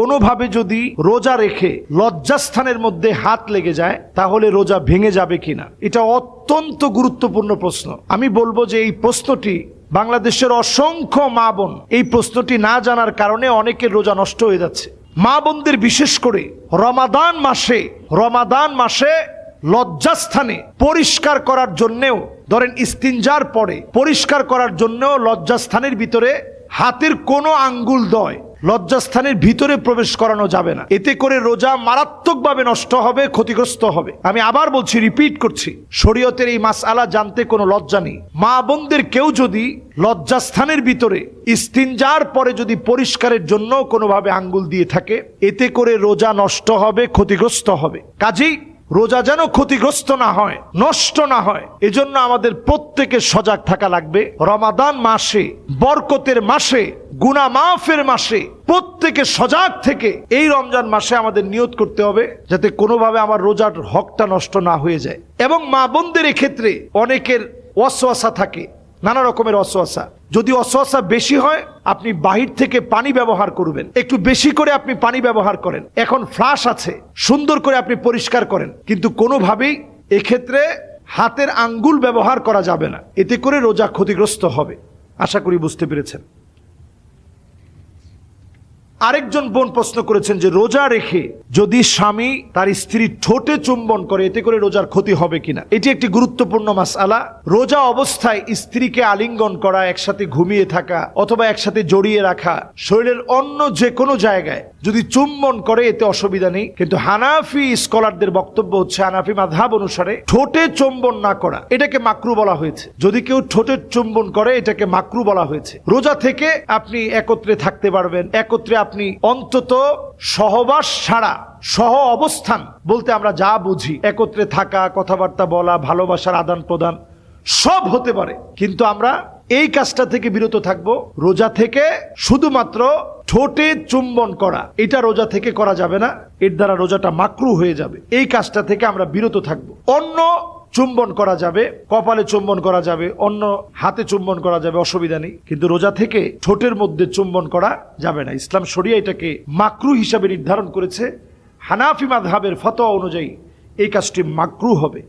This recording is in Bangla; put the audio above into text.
কোনোভাবে যদি রোজা রেখে লজ্জাস্থানের মধ্যে হাত লেগে যায়, তাহলে রোজা ভেঙে যাবে কিনা? এটা অত্যন্ত গুরুত্বপূর্ণ প্রশ্ন। আমি বলব যে এই প্রশ্নটি বাংলাদেশের অসংখ্য মা বোন এই প্রশ্নটি না জানার কারণে অনেকের রোজা নষ্ট হয়ে যাচ্ছে। মা বোনদের বিশেষ করে রমাদান মাসে রমাদান মাসে লজ্জাস্থানে পরিষ্কার করার জন্যেও, ধরেন ইস্তিনজার পরে পরিষ্কার করার জন্যও লজ্জাস্থানের ভিতরে হাতের কোনো আঙ্গুল দয় লজ্জাস্থানের ভিতরে প্রবেশ করানো যাবে না। এতে করে রোজা মারাত্মকভাবে নষ্ট হবে, ক্ষতিগ্রস্ত হবে। আমি আবার বলছি রিপিট করছি। শরীয়তের এই মাসআলা জানতে কোনো লজ্জা নেই। মা বোনদের কেউ যদি লজ্জাস্থানের ভিতরে ইস্তিনজার পরে যদি পরিষ্কারের জন্য কোনোভাবে আঙ্গুল দিয়ে থাকে, এতে করে রোজা নষ্ট হবে, ক্ষতিগ্রস্ত হবে। কাজেই রোজা যেন ক্ষতিগ্রস্ত না হয়, নষ্ট না হয়, এজন্য আমাদের প্রত্যেকে সজাগ থাকা লাগবে। রমাদান মাসে, বরকতের মাসে গুনা মাফের মাসে প্রত্যেকে সজাগ থেকে এই রমজান মাসে আমাদের নিয়ত করতে হবে, যাতে কোনোভাবে আমার রোজার হকটা নষ্ট না হয়ে যায়। এবং মা বোনদের এক্ষেত্রে অনেকের অসোয়াশা থাকে, নানা রকমের অসোয়াশা যদি অসহসা বেশি হয়, আপনি বাহির থেকে পানি ব্যবহার করবেন। একটু বেশি করে আপনি পানি ব্যবহার করেন। এখন ফ্লাশ আছে, সুন্দর করে আপনি পরিষ্কার করেন। কিন্তু কোনোভাবেই এক্ষেত্রে হাতের আঙ্গুল ব্যবহার করা যাবে না। এতে করে রোজা ক্ষতিগ্রস্ত হবে। আশা করি বুঝতে পেরেছেন। আরেকজন বোন প্রশ্ন করেছেন যে রোজা রেখে যদি স্বামী তার স্ত্রীর ঠোঁটে চুম্বন করে, এতে করে রোজার ক্ষতি হবে কিনা? এটি একটি গুরুত্বপূর্ণ মাসআলা রোজা অবস্থায় স্ত্রীকে আলিঙ্গন করা, একসাথে ঘুমিয়ে থাকা অথবা একসাথে জড়িয়ে রাখা, শরীরের অন্য যে কোনো জায়গায় যদি চুম্বন করে, এতে অসুবিধা নেই। কিন্তু হানাফি স্কলারদের বক্তব্য হচ্ছে, হানাফি মাধাব অনুসারে ঠোঁটে চুম্বন না করা, এটাকে মাকরু বলা হয়েছে। যদি কেউ ঠোঁটে চুম্বন করে, এটাকে মাকরু বলা হয়েছে। রোজা থেকে আপনি একত্রে থাকতে পারবেন, একত্রে আপনি অন্তত সহবাস ছাড়া, সহ অবস্থান বলতে আমরা যা বুঝি, একত্রে থাকা, কথাবার্তা বলা, ভালোবাসার আদান প্রদান, সব হতে পারে। কিন্তু আমরা এই কাজটা থেকে বিরত থাকব, রোজা থেকে শুধুমাত্র ঠোঁটে চুম্বন করা। এটা রোজা থেকে করা যাবে না, এর দ্বারা রোজাটা মাকরু হয়ে যাবে। এই কাজটা থেকে আমরা বিরত থাকব। অন্য চুম্বন করা যাবে, কপালে চুম্বন করা যাবে, অন্য হাতে চুম্বন করা যাবে, অসুবিধা নেই। কিন্তু রোজা থেকে ঠোঁটের মধ্যে চুম্বন করা যাবে না। ইসলাম শরিয়া এটাকে মাকরু হিসাবে নির্ধারণ করেছে। হানাফি মাধাবের ফতোয়া অনুযায়ী এই কাজটি মাকরু হবে।